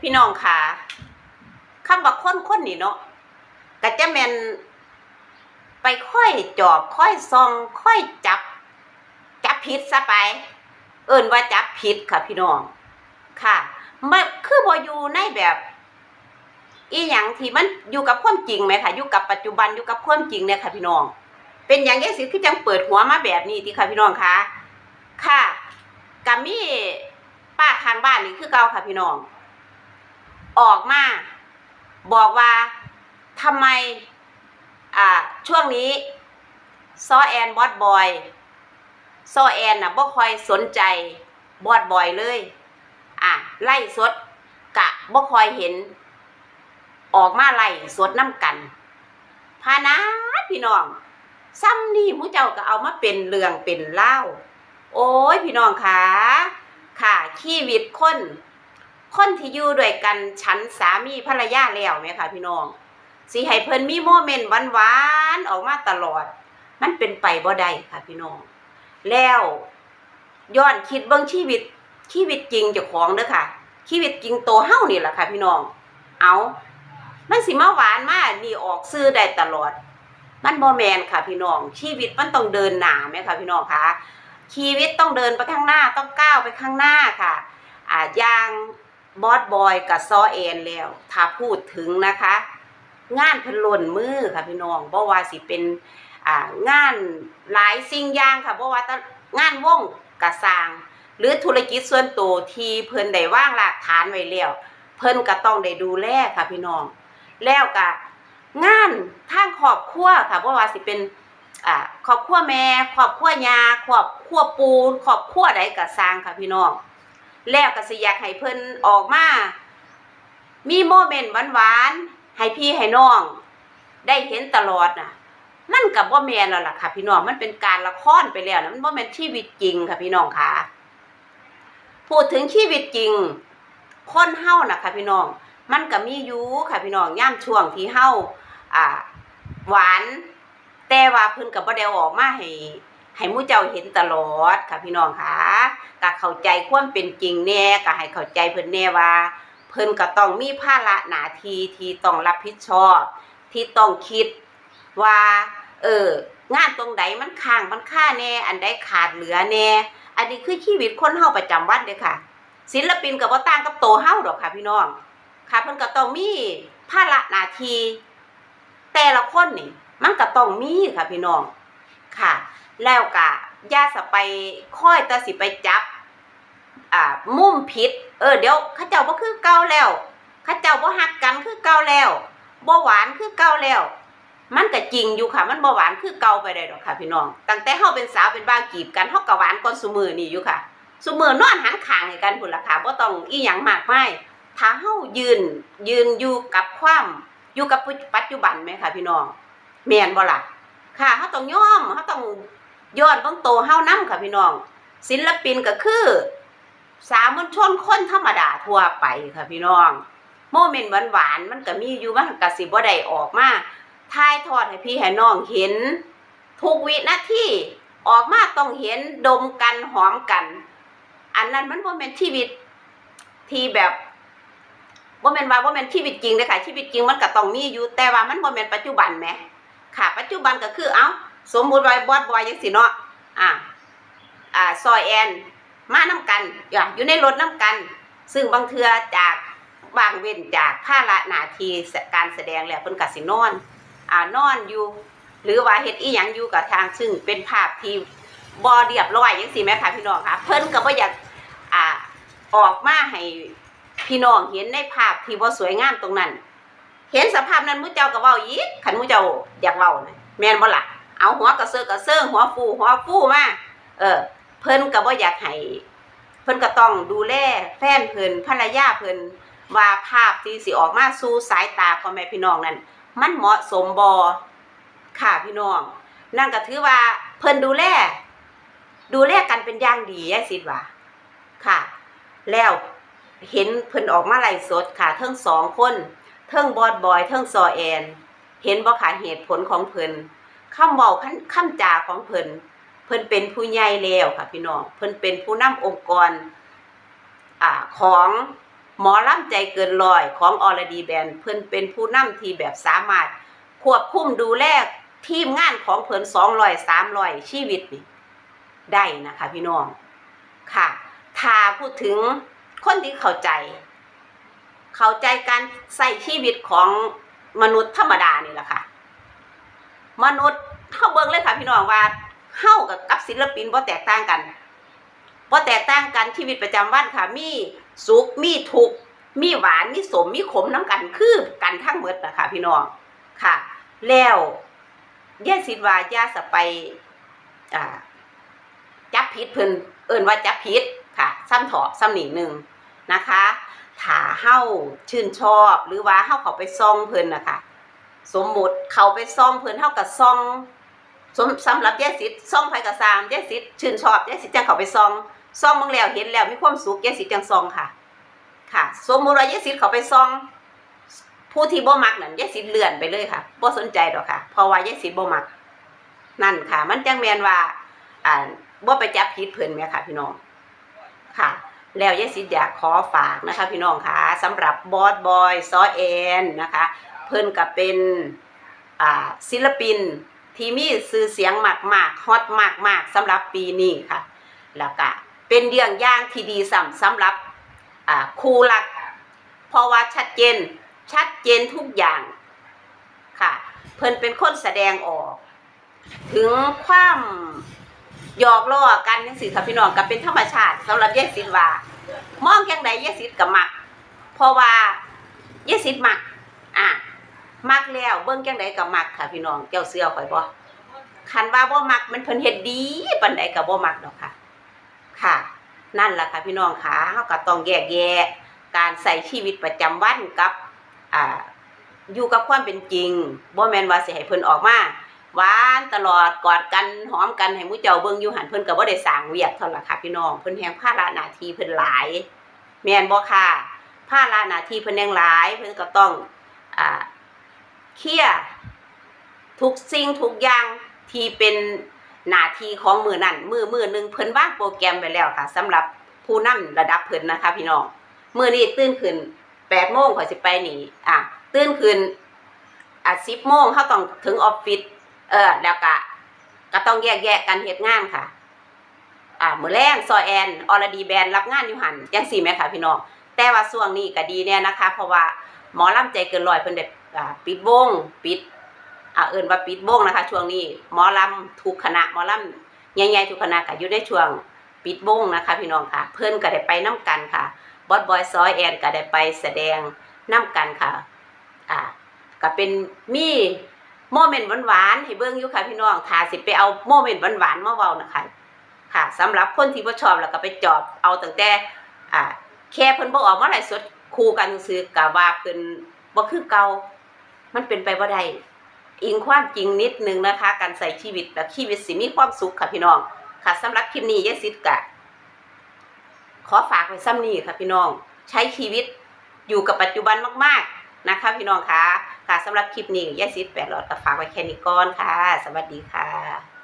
พี่น้องค่ะคำว่าคนคนนี่เนาะก็จะแมนไปค่อยจอบค่อยซองค่อยจับ จับผิดซะไป เอิ่นว่าจับผิดค่ะพี่น้อง ค่ะมันคือบอยู่ในแบบ อีหยังที่มันอยู่กับความจริงไหมค่ะ อยู่กับปัจจุบันอยู่กับความจริงเนี่ยค่ะพี่น้อง เป็นอย่างยังสิคือจังเปิดหัวมาแบบนี้ที่ค่ะพี่น้องคะค่ะกามีป้าข้างบ้านนี่คือเก่าค่ะพี่น้อง ออกมา บอกว่าทำไมอ่าช่วงนี้ซอแอนบอดบอยซอแอนน่ะบ่คอยสนใจบอดบอยเลย อะไล่สดกะบ่คอยเห็น ออกมาไล่สดน้ำกันพานะพี่น้องซ้ำนี่มู้เจ้าก็เอามาเป็นเรื่องเป็นเล่า โอ้ยพี่น้องคะค่ะชีวิตคน คนที่อยู่ด้วยกันฉันสามีภรรยาแล้วไหมคะพี่น้องสิให้เพิ่นมีโมเมนต์หวานๆออกมาตลอด มันเป็นไปบ่ได้ค่ะพี่น้อง แล้วย้อนคิดเบิ่งชีวิตชีวิตจริงเจ้าของเด้อค่ะ ชีวิตจริงโตเฮานี่แหละค่ะ พี่น้อง เอามันสิมาหวานมานี่ออกซื้อได้ตลอด มันบ่แมนค่ะพี่น้อง ชีวิตมันต้องเดินหนาไหมคะพี่น้องคะชีวิตต้องเดินไปข้างหน้าต้องก้าวไปข้างหน้าค่ะอ่าอย่าง บอสบอยกับซอเอนแล้ว ถ้าพูดถึงนะคะ งานพนล่นมือค่ะพี่น้องบ่ว่าสิเป็นงานหลายสิ่งอย่างค่ะบ่ว่าแต่งานว่องกระสางหรือธุรกิจส่วนตัวที่เพิ่นได้ว่างรากฐานไว้แล้วเพิ่นก็ต้องได้ดูแลค่ะพี่น้อง แล้วก็งานทางครอบครัวค่ะบ่ว่าสิเป็นอ่าครอบครัวแม่ครอบครัวยาครอบครัวปูครอบครัวใดก็สร้างค่ะพี่น้อง แล้วก็สิอยากให้เพิ่นออกมา มีโมเมนต์หวานๆให้พี่ให้น้อง ได้เห็นตลอดน่ะ มันกับบ่แมนแล้วล่ะค่ะ พี่น้องมันเป็นการละครไปแล้วนะมันบ่แม่นชีวิตจริงค่ะพี่น้องค่ะพูดถึงชีวิตจริง คนเฮาน่ะค่ะพี่น้อง มันก็มีอยู่ค่ะพี่น้องย่ามช่วงที่เฮาอ่า หวาน แต่ว่าเพิ่นก็บ่ได้ออกมาให้ให้มู่เจ้าเห็นตลอดค่ะพี่น้องค่ะ ก็เข้าใจความเป็นจริงแน่ก็ให้เข้าใจเพิ่นแน่ว่า เพิ่นก็ต้องมีภาระหน้าที่ที่ต้องรับผิดชอบ ที่ต้องคิดว่า เอองานตรงใดมันค้างมันค่าแน่ อันใดขาดเหลือแน่ อันนี้คือชีวิตคนเฮาประจำวันเด้อค่ะ ศิลปินก็บ่ต่างกับโตเฮาดอกค่ะพี่น้อง ค่ะเพิ่นก็ต้องมีภาระหน้าที่แต่ละคนนี่มันก็ต้องมีค่ะพี่น้องค่ะ แล้วก็ ย่าสะไปค่อยแต่สิไปจับ อ่า มุมผิด เออ เดี๋ยวเขาเจ้าบ่คือเก่าแล้วเขาเจ้าบ่ฮักกันคือเก่าแล้วบ่หวานคือเก่าแล้ว มันก็จริงอยู่ค่ะ มันบ่หวานคือเก่าไปได้ดอกค่ะ พี่น้อง ตั้งแต่เฮาเป็นสาวเป็นบ้าวกีบกันเฮาก็หวานก่อนซุมือนี่อยู่ค่ะซุมือนอนหันข้างให้กันพุ่นล่ะค่ะบ่ต้องอีหยังมากมายถ้าเฮายืนยืนอยู่กับความอยู่กับปัจจุบันไหมคะพี่น้องแม่นบ่ล่ะค่ะเฮาต้องยอมเฮาต้อง ย้อนเบิ่งโตเฮานํค่ะพี่น้อง ศิลปินก็คือ สามัญชนคนธรรมดาทั่วไปค่ะพี่น้อง โมเมนต์หวานๆมันก็มีอยู่มันก็สิบ่ได้ออกมาถ่ายทอดให้พี่ให้น้องเห็น ทุกวินาทีออกมาต้องเห็นดมกันหอมกัน อันนั้นมันบ่แม่นชีวิตที่แบบบ่แม่นว่าบ่แม่นชีวิตจริงเด้ค่ะชีวิตจริงมันก็ต้องมีอยู่แต่ว่ามันบ่แม่นปัจจุบันแหมค่ะ ปัจจุบันก็คือเอ้า สมมุติว่าบอสบอยจังซี่เนาะอ่าอ่าซอยแอนมาน้ำกันอย่าอยู่ในรถน้ำกัน ซึ่งบางเทือจากบางเว้นจากภาระหนาทีการแสดงแล้วเพิ่นก็สินอนอ่านอนอยู่ หรือว่าเฮ็ดอีหยังอยู่กับทางซึ่งเป็นภาพที่บ่เรียบร้อยจังซี่แหมค่ะพี่น้องค่ะ เพิ่นก็บ่อยากอ่าออกมาให้พี่น้องเห็นในภาพที่บ่สวยงามตรงนั้น เห็นสภาพนั้นมื้อเจ้าก็เว้าอีกคันมื้อเจ้าอยากเว้านะแม่นบ่ล่ะ เอาหัวกระเซิงกระเซิงหัวฟูหัวฟูมาเออ เพิ่นก็บ่อยากให้เพิ่นก็ต้องดูแลแฟนเพิ่นภรรยาเพิ่นว่าภาพที่สิออกมาสู่สายตาพ่อแม่พี่น้องนั้นมันเหมาะสมบ่ค่ะพี่น้อง นั่นก็ถือว่าเพิ่นดูแลดูแลกันเป็นอย่างดียายสิว่าค่ะ แล้วเห็นเพิ่นออกมาไล่สดค่ะเทั้งสองคนเทั้งบอดบอยเทั้งซอแอน เห็นบ่ค่ะเหตุผลของเพิ่น คำเว้าคำจาของเพิ่นเพิ่นเป็นผู้ใหญ่แล้วค่ะพี่น้องเพิ่นเป็นผู้นำองค์กรอ่าของหมอล่ำใจเกินร้อยของอรดีแบนเพิ่นเป็นผู้นำที่แบบสามารถควบคุมดูแลทีมงานของเพิ่นสองร้อยสามร้อยชีวิตนี่ได้นะคะพี่น้องค่ะถ้าพูดถึงคนที่เข้าใจ เข้าใจการใส่ชีวิตของมนุษย์ธรรมดานี่แหละค่ะ มนุษย์เข้าเบิ่งเลยค่ะพี่น้องว่าเฮากับกับศิลปินบ่แตกต่างกันบ่แตกต่างกันชีวิตประจำวันค่ะ มีสุขมีทุกข์มีหวานมีสมมีขมน้ำกันคือกันทั้งหมดนะคะพี่น้องค่ะ แล้วย่าสิว่าย่าสไปอ่าจับผิดเพิ่นเอิ่นว่าจับผิดค่ะซ้ำถาะซ้ำหนีหนึ่งนะคะถ้าเฮาชื่นชอบหรือว่าเฮาเขาไปซ่องเพิ่นนะคะ สมมุติเขาไปซ่องเพิ่นเฮาก็ซ่องสมสำหรับยายสิทธิ์ซ่องไผก็ตามยายสิทธิ์ชื่นชอบยายสิทธิ์จังเขาไปซ่องซ่องเบิ่งแล้วเห็นแล้วมีความสุขยายสิทธิ์จังซ่องค่ะ ค่ะ สมมุติว่ายายสิทธิ์เขาไปซ่อง ผู้ที่บ่มักนั่นยายสิทธิ์เลื่อนไปเลยค่ะบ่สนใจดอกค่ะเพราะว่ายายสิทธิ์บ่มักนั่นค่ะ มันจังแมนว่า อ่าบ่ไปจับผิดเพิ่นแม่ค่ะ พี่น้องค่ะแล้วยายสิทธิ์อยากขอฝากนะคะ พี่น้องค่ะสำหรับบอสบอยซอแอนนะคะ เพิ่นก็เป็นอ่าศิลปินที่มีชื่อเสียงมากๆฮอตมากๆสำหรับปีนี้ค่ะ แล้วก็เป็นเรื่องย่างที่ดีสำสำหรับครูหลัก เพราะว่าชัดเจนชัดเจนทุกอย่างค่ะ เพิ่นเป็นคนแสดงออก ถึงความหยอกล้อกันจังซี่ค่ะพี่น้องก็เป็นธรรมชาติสำหรับยายสิทธิ์ว่ามองจังใดยายสิทธิ์ก็มัก เพราะว่ายายสิทธิ์มักอะ มักแล้วเบิ่งจังใดก็มักค่ะพี่น้องเจ้าเสื้อข่อยบ่คันว่าบ่มักมันเพิ่นเฮ็ดดีปานใดก็บ่มักดอกค่ะ ค่ะ นั่นล่ะค่ะพี่น้องค่ะเฮาก็ต้องแยกแยะการใส่ชีวิตประจำวันกับอ่าอยู่กับความเป็นจริงบ่แม่นว่าสิให้เพิ่นออกมาหวานตลอดกอดกันหอมกันให้หมู่เจ้าเบิ่งอยู่หันเพิ่นก็บ่ได้สร้างเวียกเท่าล่ะค่ะพี่น้องเพิ่นแฮงภาระหน้าที่เพิ่นหลาย แม่นบ่ค่ะภาระหน้าที่เพิ่นแฮงหลาย เพิ่นก็ต้องอ่า เคลียร์ทุกสิ่งทุกอย่างที่เป็นหน้าที่ของมือนั่นมือมือหนึ่งเพิ่นวางโปรแกรมไปแล้วค่ะสำหรับผู้นำระดับเพิ่นนะคะ พี่น้องมือนี้ตื่นขึ้นแปดโมงข่อยสิไปนี่อะตื่นขึ้นอะสิบโมงเขาต้องถึงออฟฟิศเออแล้วก็ก็ต้องแยกแยะกันเฮ็ดงานค่ะ อ่ามือแรงซอยแอนออรดีแบนรับงานอยู่หันจังซี่แหมค่ะพี่น้องแต่ว่าช่วงนี้ก็ดีแน่นะคะ เพราะว่าหมอลำใจเกินรอยเพิ่นได้อ่า ปิดวงปิดอ่าเอิ้นว่าปิดวงนะคะ ช่วงนี้หมอลำทุกคณะหมอลำใหญ่ๆทุกคณะก็อยู่ในช่วงปิดวงนะคะ พี่น้องค่ะ เพิ่อนก็ได้ไปน้กันค่ะบอสบอยซอยแอนก็ได้ไปแสดงน้กันค่ะอ่าก็เป็นมีโมเมนต์หวานๆให้เบิ่งอยู่ค่ะพี่น้องถ้าสิไปเอาโมเมนต์หวานๆมาเว้านะคะค่ะสำหรับคนที่บ่ชอบแล้วก็ไปจอบเอาตั้งแต่อ่าแค่เพิ่นบ่ออกมาไลฟ์สดคู่กันซื่อกะว่าเพิ่นบ่คือเก่า มันเป็นไปบ่ได้อิงความจริงนิดนึงนะคะ การใส่ชีวิตแบบชีวิตสิมีความสุขค่ะพี่น้อง ค่ะสำหรับคลิปนี้ยายสิทธิ์กะ ขอฝากไว้ซ้ำนี้ค่ะพี่น้อง ใช้ชีวิตอยู่กับปัจจุบันมาก ๆนะคะ พี่น้องค่ะค่ะสำหรับคลิปนี้ยายสิทธิ์แปดหลอดก็ฝากไว้แค่นี้ก่อนค่ะ สวัสดีค่ะ